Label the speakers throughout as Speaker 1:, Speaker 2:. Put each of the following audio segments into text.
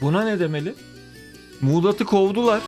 Speaker 1: Buna ne demeli? Muğdat'ı kovdular.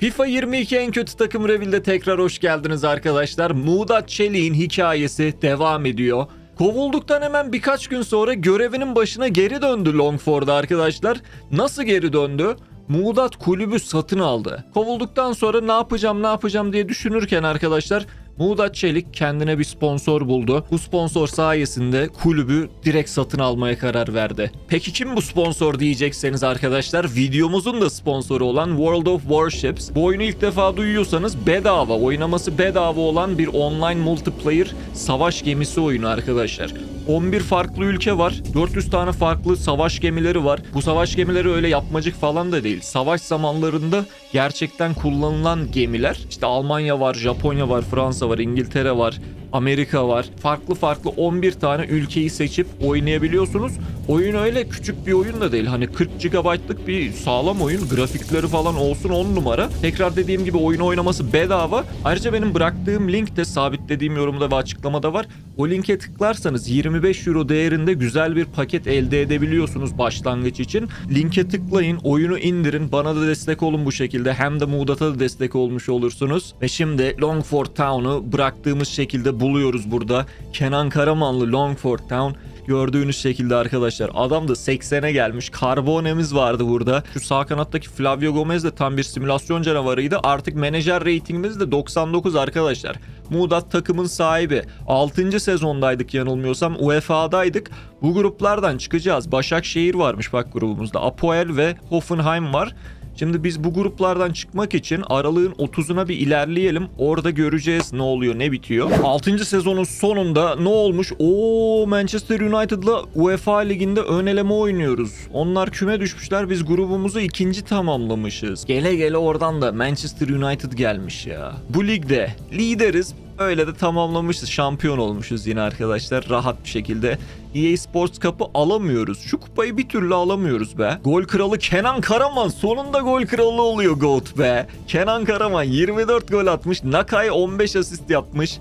Speaker 1: FIFA 22 en kötü takım Reveal'de tekrar hoş geldiniz arkadaşlar. Muğdat Çelik'in hikayesi devam ediyor. Kovulduktan hemen birkaç gün sonra görevinin başına geri döndü Longford'a arkadaşlar. Nasıl geri döndü? Muğdat kulübü satın aldı. Kovulduktan sonra ne yapacağım ne yapacağım diye düşünürken arkadaşlar Muğdat Çelik kendine bir sponsor buldu. Bu sponsor sayesinde kulübü direkt satın almaya karar verdi. Peki kim bu sponsor diyecekseniz arkadaşlar videomuzun da sponsoru olan World of Warships. Bu oyunu ilk defa duyuyorsanız bedava, oynaması bedava olan bir online multiplayer savaş gemisi oyunu arkadaşlar. 11 farklı ülke var. 400 tane farklı savaş gemileri var. Bu savaş gemileri öyle yapmacık falan da değil. Savaş zamanlarında gerçekten kullanılan gemiler. İşte Almanya var, Japonya var, Fransa var, İngiltere var, Amerika var. Farklı farklı 11 tane ülkeyi seçip oynayabiliyorsunuz. Oyun öyle küçük bir oyun da değil. Hani 40 GB'lık bir sağlam oyun. Grafikleri falan olsun 10 numara. Tekrar dediğim gibi oyunu oynaması bedava. Ayrıca benim bıraktığım link de sabitlediğim yorumda ve açıklamada var. O linke tıklarsanız 25 euro değerinde güzel bir paket elde edebiliyorsunuz başlangıç için. Linke tıklayın, oyunu indirin. Bana da destek olun bu şekilde. Hem de Muğdat'a da destek olmuş olursunuz. Ve şimdi Longford Town'u bıraktığımız şekilde buluyoruz burada. Kenan Karamanlı Longford Town. Gördüğünüz şekilde arkadaşlar. Adam da 80'e gelmiş. Carbonemiz vardı burada. Şu sağ kanattaki Flavio Gomez de tam bir simülasyon canavarıydı. Artık menajer ratingimiz de 99 arkadaşlar. Muğdat takımın sahibi. 6. sezondaydık yanılmıyorsam. UEFA'daydık. Bu gruplardan çıkacağız. Başakşehir varmış bak grubumuzda. Apoel ve Hoffenheim var. Şimdi biz bu gruplardan çıkmak için aralığın 30'una bir ilerleyelim. Orada göreceğiz ne oluyor ne bitiyor. 6. sezonun sonunda ne olmuş? Oo Manchester United'la UEFA liginde ön eleme oynuyoruz. Onlar küme düşmüşler. Biz grubumuzu ikinci tamamlamışız. Gele gele oradan da Manchester United gelmiş ya. Bu ligde lideriz. Öyle de tamamlamışız. Şampiyon olmuşuz yine arkadaşlar. Rahat bir şekilde. EA Sports Cup'ı alamıyoruz. Şu kupayı bir türlü alamıyoruz be. Gol kralı Kenan Karaman. Sonunda gol kralı oluyor GOAT be. Kenan Karaman 24 gol atmış. Nakay 15 asist yapmış.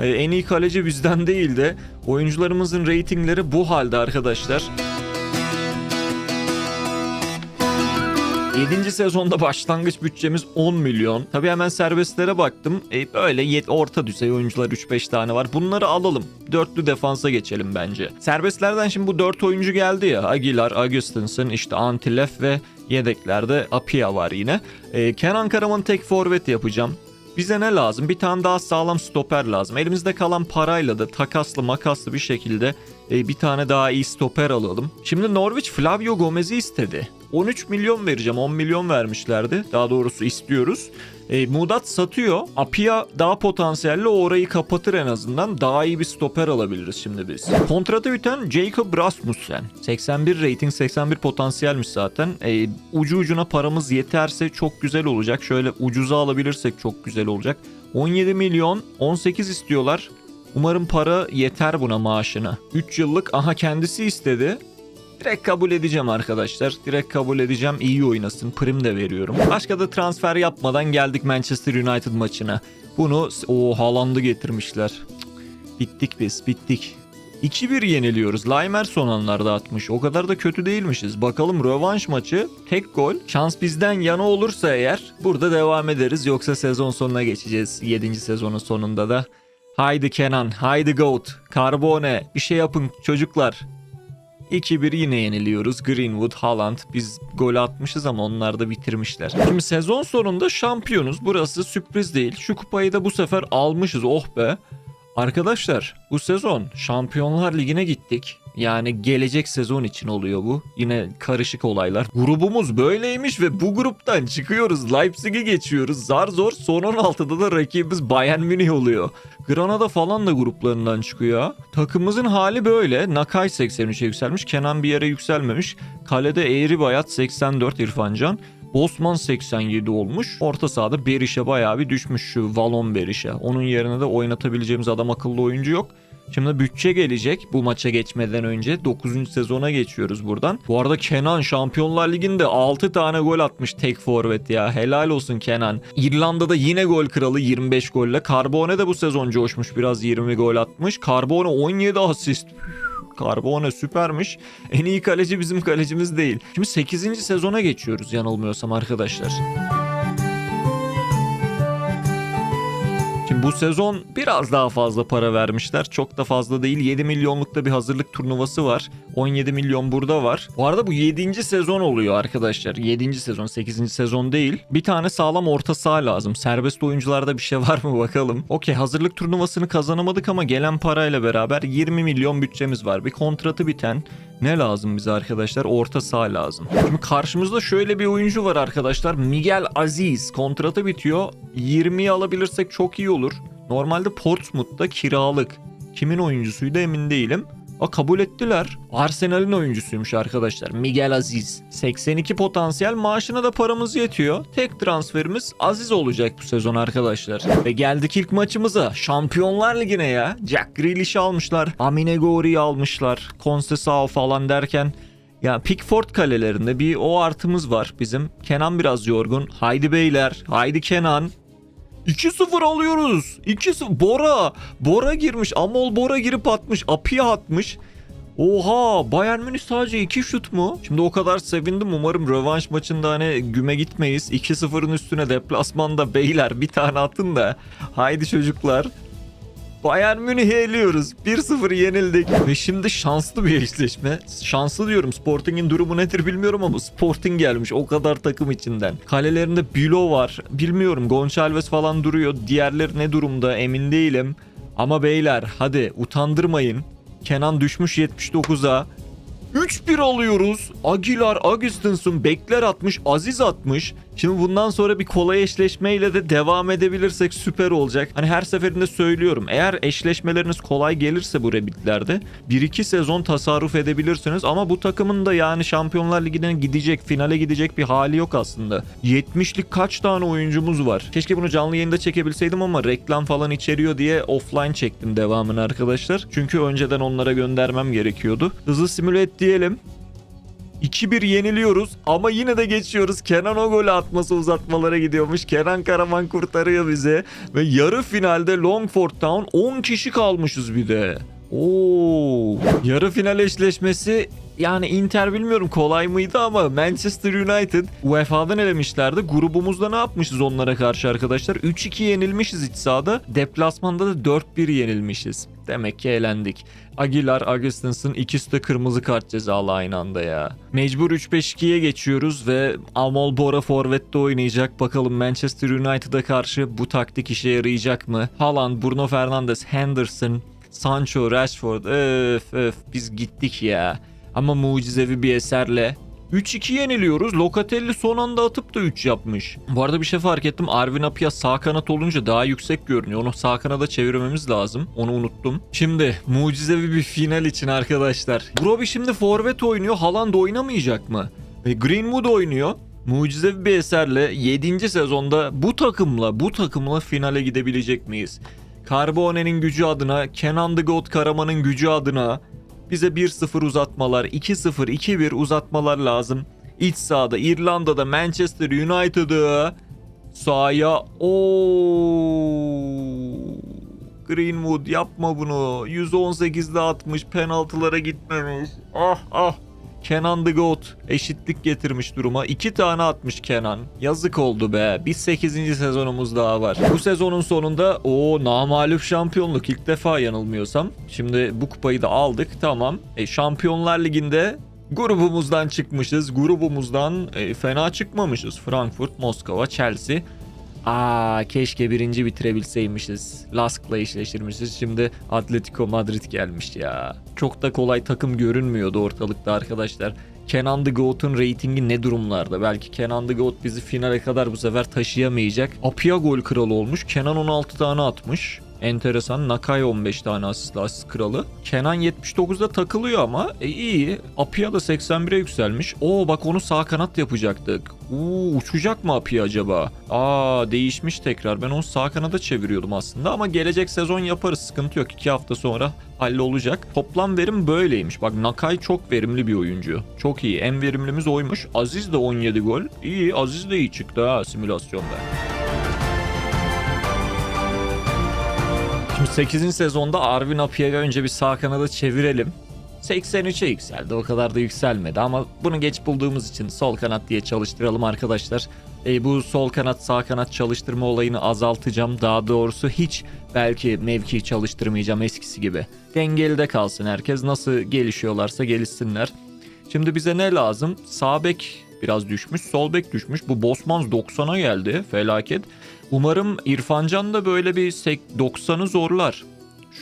Speaker 1: Ee, En iyi kaleci bizden değil de oyuncularımızın reytingleri bu halde arkadaşlar. 7. sezonda başlangıç bütçemiz 10 milyon. Tabi hemen serbestlere baktım. E, böyle yet, orta düzey oyuncular 3-5 tane var. Bunları alalım. Dörtlü defansa geçelim bence. Serbestlerden şimdi bu 4 oyuncu geldi ya. Aguilar, Augustinson, işte Antilef ve yedeklerde Apia var yine. E, Kenan Karaman'ı tek forvet yapacağım. Bize ne lazım? Bir tane daha sağlam stoper lazım. Elimizde kalan parayla da takaslı makaslı bir şekilde e, bir tane daha iyi stoper alalım. Şimdi Norwich Flavio Gomez'i istedi. 13 milyon vereceğim. 10 milyon vermişlerdi. Daha doğrusu istiyoruz. E, Mudat satıyor. Apia daha potansiyelli. O orayı kapatır en azından. Daha iyi bir stoper alabiliriz şimdi biz. Kontratı biten Jacob Rasmussen. 81 rating, 81 potansiyelmiş zaten. E, ucu ucuna paramız yeterse çok güzel olacak. Şöyle ucuza alabilirsek çok güzel olacak. 17 milyon, 18 istiyorlar. Umarım para yeter buna maaşına. 3 yıllık aha kendisi istedi. Direkt kabul edeceğim arkadaşlar. Direkt kabul edeceğim. İyi oynasın. Prim de veriyorum. Başka da transfer yapmadan geldik Manchester United maçına. Bunu o Haaland'ı getirmişler. Bittik biz. Bittik. 2-1 yeniliyoruz. Laimer son anlarda atmış. O kadar da kötü değilmişiz. Bakalım rövanş maçı. Tek gol. Şans bizden yana olursa eğer burada devam ederiz. Yoksa sezon sonuna geçeceğiz. 7. sezonun sonunda da. Haydi Kenan. Haydi Goat. Carbone. Bir şey yapın çocuklar. 2-1 yine yeniliyoruz. Greenwood, Haaland biz gol atmışız ama onlar da bitirmişler. Şimdi sezon sonunda şampiyonuz. Burası sürpriz değil. Şu kupayı da bu sefer almışız. Oh be. Arkadaşlar bu sezon Şampiyonlar Ligi'ne gittik. Yani gelecek sezon için oluyor bu. Yine karışık olaylar. Grubumuz böyleymiş ve bu gruptan çıkıyoruz. Leipzig'i geçiyoruz. Zar zor son 16'da da rakibimiz Bayern Münih oluyor. Granada falan da gruplarından çıkıyor. Takımımızın hali böyle. Nakay 83'e yükselmiş. Kenan bir yere yükselmemiş. Kalede Eğri Bayat 84 İrfancan. Bosman 87 olmuş. Orta sahada Beriş'e bayağı bir düşmüş şu Valon Beriş'e. Onun yerine de oynatabileceğimiz adam akıllı oyuncu yok. Şimdi bütçe gelecek bu maça geçmeden önce. 9. sezona geçiyoruz buradan. Bu arada Kenan Şampiyonlar Ligi'nde 6 tane gol atmış tek forvet ya. Helal olsun Kenan. İrlanda'da yine gol kralı 25 golle. Carbone de bu sezon coşmuş biraz 20 gol atmış. Carbone 17 asist. Carbone süpermiş. En iyi kaleci bizim kalecimiz değil. Şimdi 8. sezona geçiyoruz yanılmıyorsam arkadaşlar. Bu sezon biraz daha fazla para vermişler. Çok da fazla değil. 7 milyonlukta bir hazırlık turnuvası var. 17 milyon burada var. Bu arada bu 7. sezon oluyor arkadaşlar. 7. sezon 8. sezon değil. Bir tane sağlam orta saha lazım. Serbest oyuncularda bir şey var mı bakalım. Okey hazırlık turnuvasını kazanamadık ama gelen parayla beraber 20 milyon bütçemiz var. Bir kontratı biten ne lazım bize arkadaşlar? Orta saha lazım. Şimdi karşımızda şöyle bir oyuncu var arkadaşlar. Miguel Aziz. Kontratı bitiyor. 20'yi alabilirsek çok iyi olur. Normalde Portsmouth'ta kiralık. Kimin oyuncusuydu emin değilim. A kabul ettiler. Arsenal'in oyuncusuymuş arkadaşlar. Miguel Aziz. 82 potansiyel maaşına da paramız yetiyor. Tek transferimiz Aziz olacak bu sezon arkadaşlar. Ve geldik ilk maçımıza. Şampiyonlar Ligi'ne ya. Jack Grealish'i almışlar. Amine Gori'yi almışlar. Conceição falan derken ya Pickford kalelerinde bir o artımız var bizim. Kenan biraz yorgun. Haydi beyler. Haydi Kenan. 2-0 alıyoruz. 2-0. Bora. Bora girmiş. Amol Bora girip atmış. Apia atmış. Oha Bayern Münih sadece 2 şut mu? Şimdi o kadar sevindim umarım rövanş maçında hani güme gitmeyiz. 2-0'ın üstüne deplasmanda beyler bir tane atın da. Haydi çocuklar. Bayern Münih'i eliyoruz. 1-0 yenildik. Ve şimdi şanslı bir eşleşme. Şanslı diyorum. Sporting'in durumu nedir bilmiyorum ama Sporting gelmiş o kadar takım içinden. Kalelerinde Bilo var. Bilmiyorum. Gonçalves falan duruyor. Diğerleri ne durumda emin değilim. Ama beyler hadi utandırmayın. Kenan düşmüş 79'a. 3-1 alıyoruz. Aguilar, Augustinson, Bekler atmış, Aziz atmış. Şimdi bundan sonra bir kolay eşleşmeyle de devam edebilirsek süper olacak. Hani her seferinde söylüyorum. Eğer eşleşmeleriniz kolay gelirse bu rebitlerde 1-2 sezon tasarruf edebilirsiniz. Ama bu takımın da yani Şampiyonlar Ligi'ne gidecek, finale gidecek bir hali yok aslında. 70'lik kaç tane oyuncumuz var. Keşke bunu canlı yayında çekebilseydim ama reklam falan içeriyor diye offline çektim devamını arkadaşlar. Çünkü önceden onlara göndermem gerekiyordu. Hızlı simüle et diyelim. 2-1 yeniliyoruz ama yine de geçiyoruz. Kenan o golü atması uzatmalara gidiyormuş. Kenan Karaman kurtarıyor bizi. Ve yarı finalde Longford Town 10 kişi kalmışız bir de. Oo. Yarı final eşleşmesi yani Inter bilmiyorum kolay mıydı ama Manchester United UEFA'dan elemişlerdi. Grubumuzda ne yapmışız onlara karşı arkadaşlar? 3-2 yenilmişiz iç sahada. Deplasmanda da 4-1 yenilmişiz. Demek ki eğlendik. Aguilar, Augustinson ikisi de kırmızı kart cezalı aynı anda ya. Mecbur 3-5-2'ye geçiyoruz ve Amol Bora forvette oynayacak. Bakalım Manchester United'a karşı bu taktik işe yarayacak mı? Haaland, Bruno Fernandes, Henderson, Sancho, Rashford öf öf biz gittik ya. Ama mucizevi bir eserle 3-2 yeniliyoruz. Locatelli son anda atıp da 3 yapmış. Bu arada bir şey fark ettim. Arvin Apia sağ kanat olunca daha yüksek görünüyor. Onu sağ kanada çevirmemiz lazım. Onu unuttum. Şimdi mucizevi bir final için arkadaşlar. Broby şimdi forvet oynuyor. Haaland oynamayacak mı? Ve Greenwood oynuyor. Mucizevi bir eserle 7. sezonda bu takımla bu takımla finale gidebilecek miyiz? Carbone'nin gücü adına, Kenan The God Karaman'ın gücü adına bize 1-0 uzatmalar, 2-0, 2-1 uzatmalar lazım. İç sahada, İrlanda'da, Manchester United'ı sahaya ooo Greenwood yapma bunu. 118'de atmış, penaltılara gitmemiş. Ah ah. Kenan The Goat eşitlik getirmiş duruma. İki tane atmış Kenan. Yazık oldu be. Biz 8. sezonumuz daha var. Bu sezonun sonunda o namalüf şampiyonluk ilk defa yanılmıyorsam. Şimdi bu kupayı da aldık tamam. E, Şampiyonlar Ligi'nde grubumuzdan çıkmışız. Grubumuzdan e, fena çıkmamışız. Frankfurt, Moskova, Chelsea. Aa keşke birinci bitirebilseymişiz. Lask'la eşleştirmişiz. Şimdi Atletico Madrid gelmiş ya. Çok da kolay takım görünmüyordu ortalıkta arkadaşlar. Kenan The Goat'un reytingi ne durumlarda? Belki Kenan The Goat bizi finale kadar bu sefer taşıyamayacak. Apia gol kralı olmuş. Kenan 16 tane atmış. Enteresan. Nakai 15 tane asistli asist kralı. Kenan 79'da takılıyor ama e, iyi. Apia da 81'e yükselmiş. Oo bak onu sağ kanat yapacaktık. Uuu uçacak mı Apia acaba? Aa değişmiş tekrar. Ben onu sağ kanada çeviriyordum aslında ama gelecek sezon yaparız. Sıkıntı yok. 2 hafta sonra hallolacak. Toplam verim böyleymiş. Bak Nakai çok verimli bir oyuncu. Çok iyi. En verimlimiz oymuş. Aziz de 17 gol. İyi. Aziz de iyi çıktı ha simülasyonda. 8. sezonda Arvin Apia'yı önce bir sağ kanada çevirelim. 83'e yükseldi. O kadar da yükselmedi ama bunu geç bulduğumuz için sol kanat diye çalıştıralım arkadaşlar. E, bu sol kanat sağ kanat çalıştırma olayını azaltacağım. Daha doğrusu hiç belki mevki çalıştırmayacağım eskisi gibi. Dengeli de kalsın herkes. Nasıl gelişiyorlarsa gelişsinler. Şimdi bize ne lazım? Sağ bek biraz düşmüş, sol bek düşmüş. Bu Bosmans 90'a geldi. Felaket. Umarım İrfancan da böyle bir sek- 90'ı zorlar.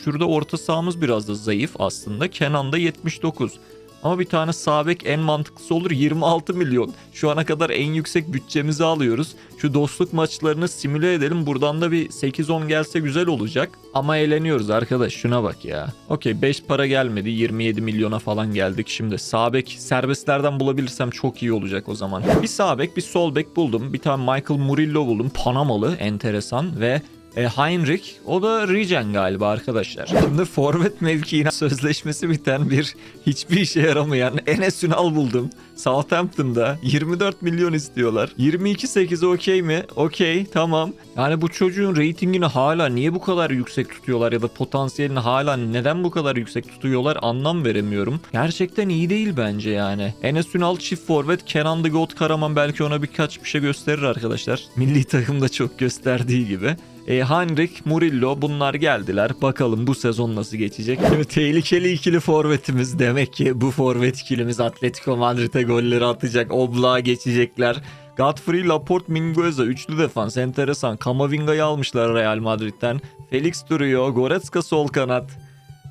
Speaker 1: Şurada orta sahamız biraz da zayıf aslında. Kenan da 79. Ama bir tane sağ bek en mantıklısı olur 26 milyon. Şu ana kadar en yüksek bütçemizi alıyoruz. Şu dostluk maçlarını simüle edelim. Buradan da bir 8-10 gelse güzel olacak. Ama eğleniyoruz arkadaş şuna bak ya. Okey 5 para gelmedi 27 milyona falan geldik. Şimdi sağ bek serbestlerden bulabilirsem çok iyi olacak o zaman. Bir sağ bek bir sol bek buldum. Bir tane Michael Murillo buldum. Panamalı enteresan ve e, Heinrich o da Regen galiba arkadaşlar. Şimdi forvet mevkiine sözleşmesi biten bir hiçbir işe yaramayan Enes Ünal buldum. Southampton'da 24 milyon istiyorlar. 22-8 okey mi? Okey tamam. Yani bu çocuğun reytingini hala niye bu kadar yüksek tutuyorlar ya da potansiyelini hala neden bu kadar yüksek tutuyorlar anlam veremiyorum. Gerçekten iyi değil bence yani. Enes Ünal çift forvet Kenan The Goat Karaman belki ona birkaç bir şey gösterir arkadaşlar. Milli takımda çok gösterdiği gibi. E, Heinrich, Murillo bunlar geldiler. Bakalım bu sezon nasıl geçecek. Şimdi tehlikeli ikili forvetimiz. Demek ki bu forvet ikilimiz Atletico Madrid'e golleri atacak. Oblak'a geçecekler. Godfrey, Laporte, Mingueza üçlü defans enteresan. Kamavinga'yı almışlar Real Madrid'den. Felix duruyor. Goretzka sol kanat.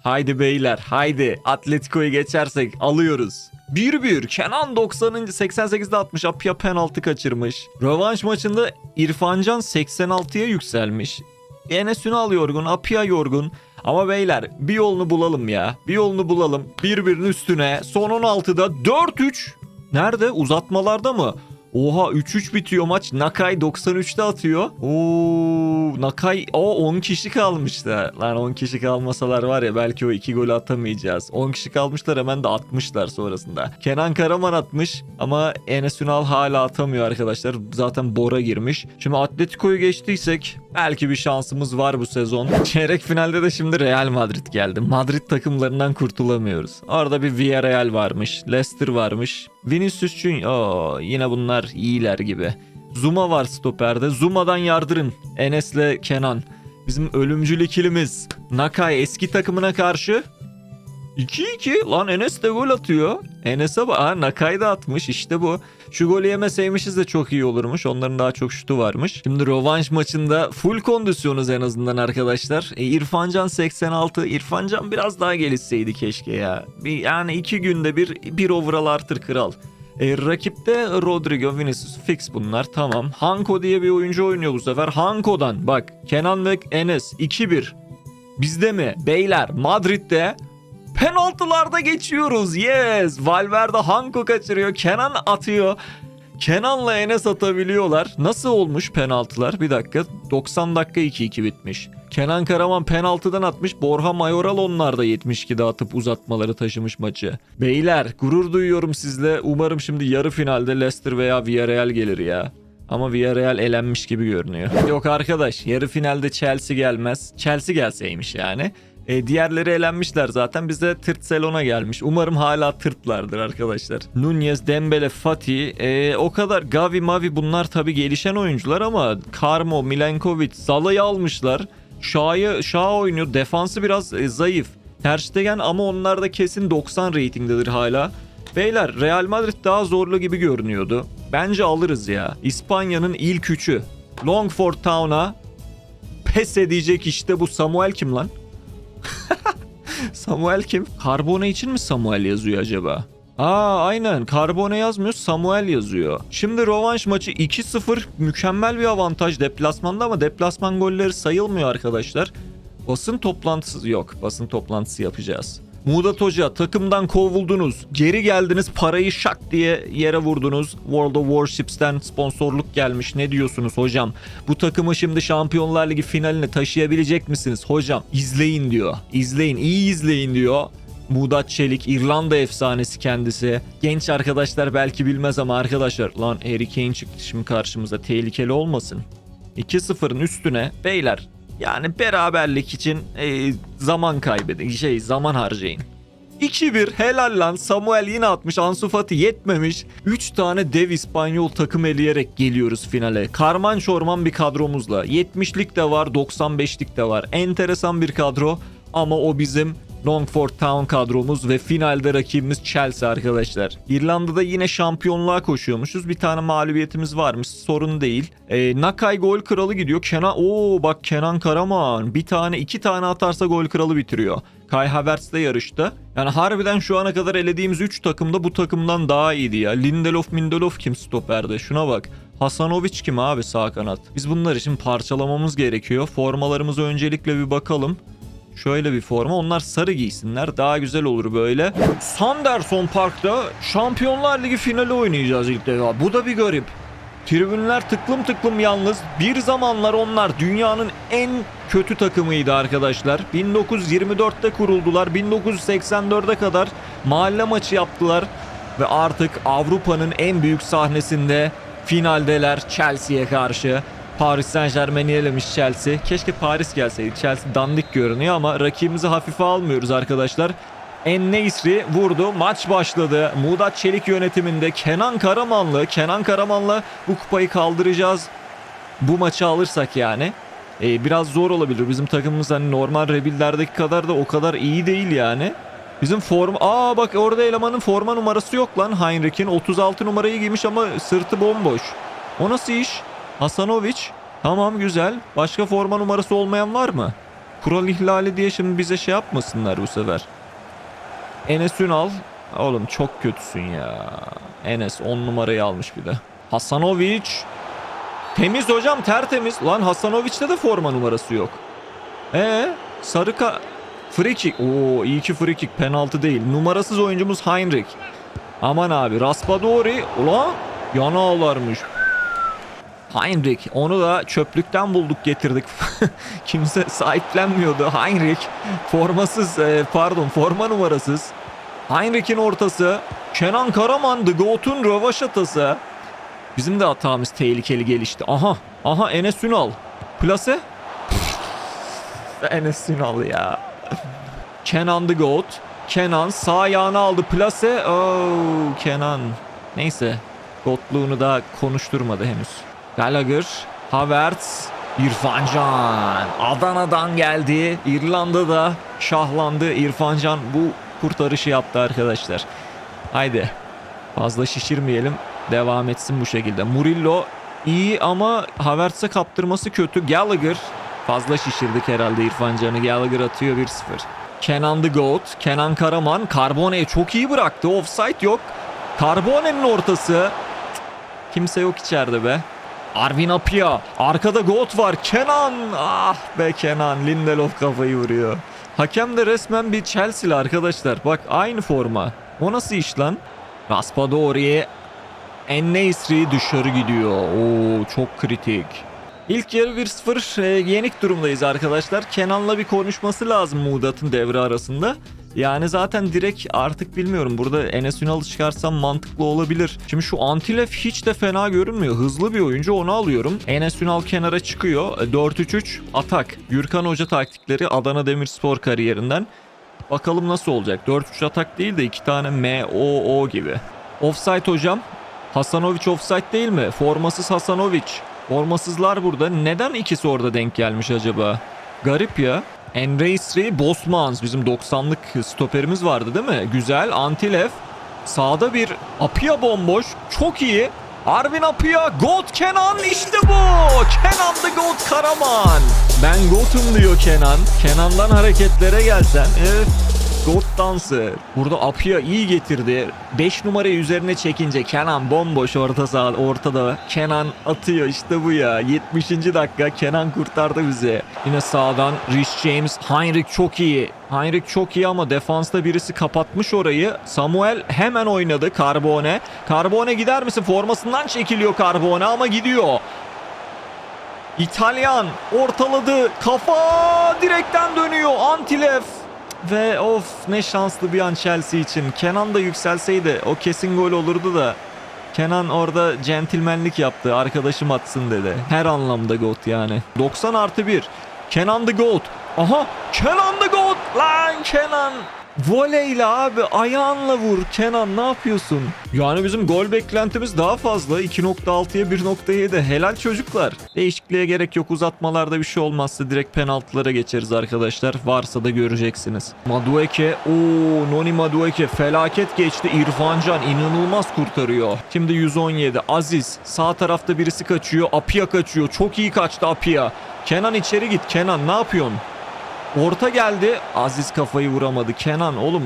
Speaker 1: Haydi beyler haydi Atletico'yu geçersek alıyoruz. 1-1 Kenan 90. 88'de atmış Apia penaltı kaçırmış. Rövanş maçında İrfancan 86'ya yükselmiş. Enes Ünal yorgun, Apia yorgun. Ama beyler bir yolunu bulalım ya. Bir yolunu bulalım. Birbirinin üstüne son 16'da 4-3. Nerede? Uzatmalarda mı? Oha 3-3 bitiyor maç. Nakai 93'te atıyor. Oo Nakai o 10 kişi kalmışlar. Lan 10 kişi kalmasalar var ya belki o 2 golü atamayacağız. 10 kişi kalmışlar hemen de atmışlar sonrasında. Kenan Karaman atmış ama Enes Ünal hala atamıyor arkadaşlar. Zaten Bora girmiş. Şimdi Atletico'yu geçtiysek belki bir şansımız var bu sezon. Çeyrek finalde de şimdi Real Madrid geldi. Madrid takımlarından kurtulamıyoruz. Orada bir Villarreal varmış. Leicester varmış. Vinicius Junior. Oo, yine bunlar iyiler gibi. Zuma var stoperde. Zuma'dan yardırın. Enes'le Kenan. Bizim ölümcül ikilimiz. Nakai eski takımına karşı 2-2. Lan Enes de gol atıyor. Enes'e bak. Aa, Nakai da atmış. İşte bu. Şu golü yemeseymişiz de çok iyi olurmuş. Onların daha çok şutu varmış. Şimdi rövanş maçında full kondisyonuz en azından arkadaşlar. E, İrfancan 86. İrfancan biraz daha gelişseydi keşke ya. Bir, yani iki günde bir bir overall artır kral. E, rakipte Rodrigo, Vinicius fix bunlar tamam. Hanko diye bir oyuncu oynuyor bu sefer. Hanko'dan bak Kenan ve Enes 2-1. Bizde mi? Beyler Madrid'de penaltılarda geçiyoruz. Yes. Valverde Hanko kaçırıyor. Kenan atıyor. Kenan'la Enes atabiliyorlar. Nasıl olmuş penaltılar? Bir dakika. 90 dakika 2-2 bitmiş. Kenan Karaman penaltıdan atmış. Borja Mayoral onlar da 72'de atıp uzatmaları taşımış maçı. Beyler gurur duyuyorum sizle. Umarım şimdi yarı finalde Leicester veya Villarreal gelir ya. Ama Villarreal elenmiş gibi görünüyor. Yok arkadaş yarı finalde Chelsea gelmez. Chelsea gelseymiş yani. E, diğerleri elenmişler zaten. Bize tırt Selona gelmiş. Umarım hala tırtlardır arkadaşlar. Nunez, Dembele, Fatih. e, o kadar Gavi, Mavi bunlar tabii gelişen oyuncular ama Karmo, Milenkovic, Salah'ı almışlar. Şah'ı Şah oynuyor. Defansı biraz e, zayıf. Ter Stegen ama onlar da kesin 90 reytingdedir hala. Beyler Real Madrid daha zorlu gibi görünüyordu. Bence alırız ya. İspanya'nın ilk üçü. Longford Town'a pes edecek işte bu Samuel kim lan? Samuel kim? Carbone için mi Samuel yazıyor acaba? Aa aynen Carbone yazmıyor Samuel yazıyor. Şimdi rövanş maçı 2-0 mükemmel bir avantaj deplasmanda ama deplasman golleri sayılmıyor arkadaşlar. Basın toplantısı yok. Basın toplantısı yapacağız. Muğdat Hoca takımdan kovuldunuz. Geri geldiniz parayı şak diye yere vurdunuz. World of Warships'ten sponsorluk gelmiş. Ne diyorsunuz hocam? Bu takımı şimdi Şampiyonlar Ligi finaline taşıyabilecek misiniz hocam? İzleyin diyor. İzleyin iyi izleyin diyor. Muğdat Çelik İrlanda efsanesi kendisi. Genç arkadaşlar belki bilmez ama arkadaşlar lan Harry Kane çıktı şimdi karşımıza tehlikeli olmasın. 2-0'ın üstüne beyler yani beraberlik için e, zaman kaybedin şey zaman harcayın. 2-1 helal lan. Samuel yine atmış Ansu Fati yetmemiş. 3 tane dev İspanyol takım eleyerek geliyoruz finale. Karman çorman bir kadromuzla. 70'lik de var 95'lik de var. Enteresan bir kadro ama o bizim Longford Town kadromuz ve finalde rakibimiz Chelsea arkadaşlar. İrlanda'da yine şampiyonluğa koşuyormuşuz. Bir tane mağlubiyetimiz varmış. Sorun değil. Ee, Nakay gol kralı gidiyor. Kenan Oo bak Kenan Karaman bir tane iki tane atarsa gol kralı bitiriyor. Kai Havertz de yarışta. Yani harbiden şu ana kadar elediğimiz 3 takımda bu takımdan daha iyiydi ya. Lindelof Mindelof kim stoperde? Şuna bak. Hasanovic kim abi sağ kanat? Biz bunlar için parçalamamız gerekiyor. Formalarımıza öncelikle bir bakalım. Şöyle bir forma. Onlar sarı giysinler. Daha güzel olur böyle. Sanderson Park'ta Şampiyonlar Ligi finali oynayacağız ilk defa. Bu da bir garip. Tribünler tıklım tıklım yalnız. Bir zamanlar onlar dünyanın en kötü takımıydı arkadaşlar. 1924'te kuruldular. 1984'e kadar mahalle maçı yaptılar. Ve artık Avrupa'nın en büyük sahnesinde finaldeler Chelsea'ye karşı. Paris Saint Germain'i elemiş Chelsea. Keşke Paris gelseydi. Chelsea dandik görünüyor ama rakibimizi hafife almıyoruz arkadaşlar. En-Neysri vurdu. Maç başladı. Muğdat Çelik yönetiminde Kenan Karamanlı. Kenan Karaman'la bu kupayı kaldıracağız. Bu maçı alırsak yani. Ee, biraz zor olabilir. Bizim takımımız hani normal rebuild'lerdeki kadar da o kadar iyi değil yani. Bizim form... Aa bak orada elemanın forma numarası yok lan Heinrich'in. 36 numarayı giymiş ama sırtı bomboş. O nasıl iş? Hasanovic. Tamam güzel. Başka forma numarası olmayan var mı? Kural ihlali diye şimdi bize şey yapmasınlar bu sefer. Enes Ünal. Oğlum çok kötüsün ya. Enes 10 numarayı almış bir de. Hasanovic. Temiz hocam tertemiz. Lan Hasanovic'te de forma numarası yok. Ee sarı ka... Free. Oo iyi ki free kick penaltı değil. Numarasız oyuncumuz Heinrich. Aman abi Raspadori. Ulan yana ağlarmış. Heinrich onu da çöplükten bulduk getirdik. Kimse sahiplenmiyordu. Heinrich formasız e, pardon forma numarasız. Heinrich'in ortası. Kenan Karaman The Goat'un rövaşatası. Bizim de hatamız tehlikeli gelişti. Aha aha Enes Ünal. Plase. Enes Ünal ya. Kenan The Goat. Kenan sağ ayağını aldı. Plase. Oh Kenan. Neyse. Gotluğunu da konuşturmadı henüz. Gallagher, Havertz, İrfan Can. Adana'dan geldi. İrlanda'da şahlandı. İrfan Can bu kurtarışı yaptı arkadaşlar. Haydi. Fazla şişirmeyelim. Devam etsin bu şekilde. Murillo iyi ama Havertz'e kaptırması kötü. Gallagher fazla şişirdik herhalde İrfan Can'ı. Gallagher atıyor 1-0. Kenan The Goat, Kenan Karaman, Carbone'yi çok iyi bıraktı. Offside yok. Carbone'nin ortası. Kimse yok içeride be. Arvin Apia. Arkada Goat var. Kenan. Ah be Kenan. Lindelof kafayı vuruyor. Hakem de resmen bir Chelsea'li arkadaşlar. Bak aynı forma. O nasıl iş lan? Raspadori. Enneysri dışarı gidiyor. Oo çok kritik. İlk yarı 1-0 e, yenik durumdayız arkadaşlar. Kenan'la bir konuşması lazım Muğdat'ın devre arasında. Yani zaten direkt artık bilmiyorum burada Enes Ünal'ı çıkarsam mantıklı olabilir. Şimdi şu Antilef hiç de fena görünmüyor. Hızlı bir oyuncu onu alıyorum. Enes Ünal kenara çıkıyor. E, 4-3-3 atak. Gürkan Hoca taktikleri Adana Demirspor kariyerinden. Bakalım nasıl olacak. 4-3 atak değil de iki tane M-O-O gibi. Offside hocam. Hasanovic offside değil mi? Formasız Hasanovic. Formasızlar burada. Neden ikisi orada denk gelmiş acaba? Garip ya. Enreisri Bosmans bizim 90'lık stoperimiz vardı değil mi? Güzel. Antilef. Sağda bir Apia bomboş. Çok iyi. Arvin Apia. Goat Kenan işte bu. Kenan the Goat Karaman. Ben Goat'um diyor Kenan. Kenan'dan hareketlere gelsen. Evet. Goat dansı. Burada Apia iyi getirdi. 5 numarayı üzerine çekince Kenan bomboş orta saha ortada. Kenan atıyor işte bu ya. 70. dakika Kenan kurtardı bizi. Yine sağdan Rich James. Heinrich çok iyi. Heinrich çok iyi ama defansta birisi kapatmış orayı. Samuel hemen oynadı Carbone. Carbone gider misin? Formasından çekiliyor Carbone ama gidiyor. İtalyan ortaladı. Kafa direkten dönüyor. Antilef. Ve of ne şanslı bir an Chelsea için. Kenan da yükselseydi o kesin gol olurdu da. Kenan orada centilmenlik yaptı. Arkadaşım atsın dedi. Her anlamda GOAT yani. 90 artı 1. Kenan the GOAT. Aha Kenan the GOAT. Lan Kenan. Voleyle abi ayağınla vur. Kenan ne yapıyorsun? Yani bizim gol beklentimiz daha fazla. 2.6'ya 1.7 helal çocuklar. Değişikliğe gerek yok uzatmalarda bir şey olmazsa direkt penaltılara geçeriz arkadaşlar. Varsa da göreceksiniz. Madueke ooo Noni Madueke felaket geçti. İrfan Can inanılmaz kurtarıyor. Şimdi 117 Aziz sağ tarafta birisi kaçıyor. Apia kaçıyor. Çok iyi kaçtı Apia. Kenan içeri git. Kenan ne yapıyorsun? Orta geldi. Aziz kafayı vuramadı. Kenan oğlum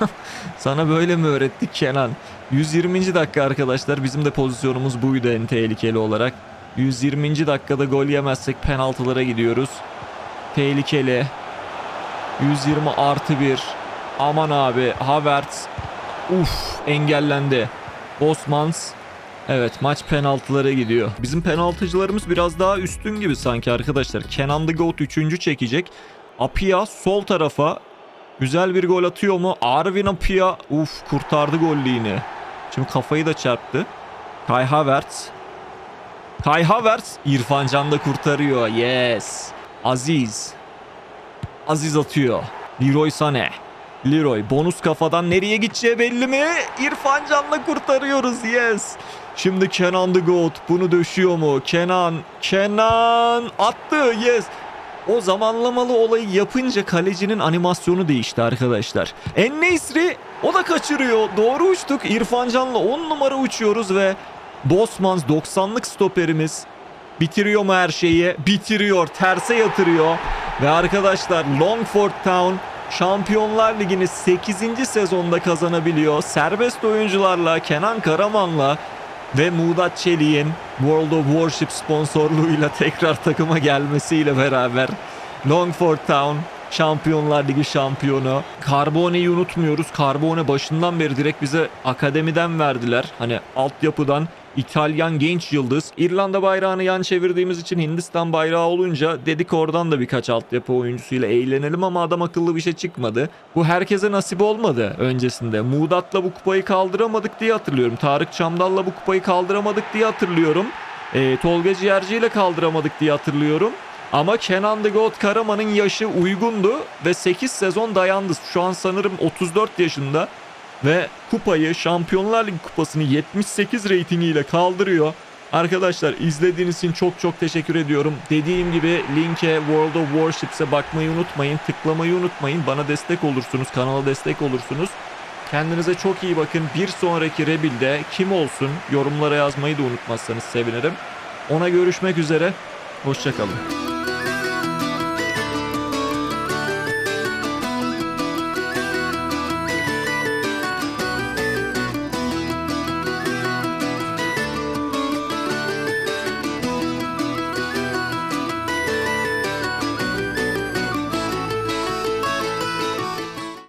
Speaker 1: sana böyle mi öğrettik Kenan? 120. dakika arkadaşlar. Bizim de pozisyonumuz buydu en tehlikeli olarak. 120. dakikada gol yemezsek penaltılara gidiyoruz. Tehlikeli. 120 artı 1. Aman abi. Havertz. Uf engellendi. Bosmans. Evet maç penaltılara gidiyor. Bizim penaltıcılarımız biraz daha üstün gibi sanki arkadaşlar. Kenan the Goat 3. çekecek. Apia sol tarafa güzel bir gol atıyor mu? Arvin Apia uf kurtardı golliğini. Şimdi kafayı da çarptı. Kai Havertz. Kai Havertz İrfan Can da kurtarıyor. Yes. Aziz. Aziz atıyor. Leroy Sané. Leroy bonus kafadan nereye gideceği belli mi? İrfan Can'la kurtarıyoruz. Yes. Şimdi Kenan the Goat bunu döşüyor mu? Kenan, Kenan attı. Yes. O zamanlamalı olayı yapınca kalecinin animasyonu değişti arkadaşlar. En-Nesyri o da kaçırıyor. Doğru uçtuk. İrfan Can'la 10 numara uçuyoruz ve Bosmans 90'lık stoperimiz bitiriyor mu her şeyi? Bitiriyor. Terse yatırıyor. Ve arkadaşlar Longford Town Şampiyonlar Ligi'ni 8. sezonda kazanabiliyor. Serbest oyuncularla Kenan Karaman'la ve Muğdat Çelik'in World of Warship sponsorluğuyla tekrar takıma gelmesiyle beraber Longford Town Şampiyonlar Ligi şampiyonu. Carbone'yi unutmuyoruz. Carbone başından beri direkt bize akademiden verdiler. Hani altyapıdan İtalyan genç yıldız. İrlanda bayrağını yan çevirdiğimiz için Hindistan bayrağı olunca dedik oradan da birkaç altyapı oyuncusuyla eğlenelim ama adam akıllı bir şey çıkmadı. Bu herkese nasip olmadı öncesinde. Muğdat'la bu kupayı kaldıramadık diye hatırlıyorum. Tarık Çamdal'la bu kupayı kaldıramadık diye hatırlıyorum. Ee, Tolga Ciğerci ile kaldıramadık diye hatırlıyorum. Ama Kenan the Goat Karaman'ın yaşı uygundu ve 8 sezon dayandı. Şu an sanırım 34 yaşında ve kupayı Şampiyonlar Ligi kupasını 78 reytingiyle kaldırıyor. Arkadaşlar izlediğiniz için çok çok teşekkür ediyorum. Dediğim gibi linke World of Warships'e bakmayı unutmayın. Tıklamayı unutmayın. Bana destek olursunuz. Kanala destek olursunuz. Kendinize çok iyi bakın. Bir sonraki Rebuild'de kim olsun yorumlara yazmayı da unutmazsanız sevinirim. Ona görüşmek üzere. Hoşçakalın.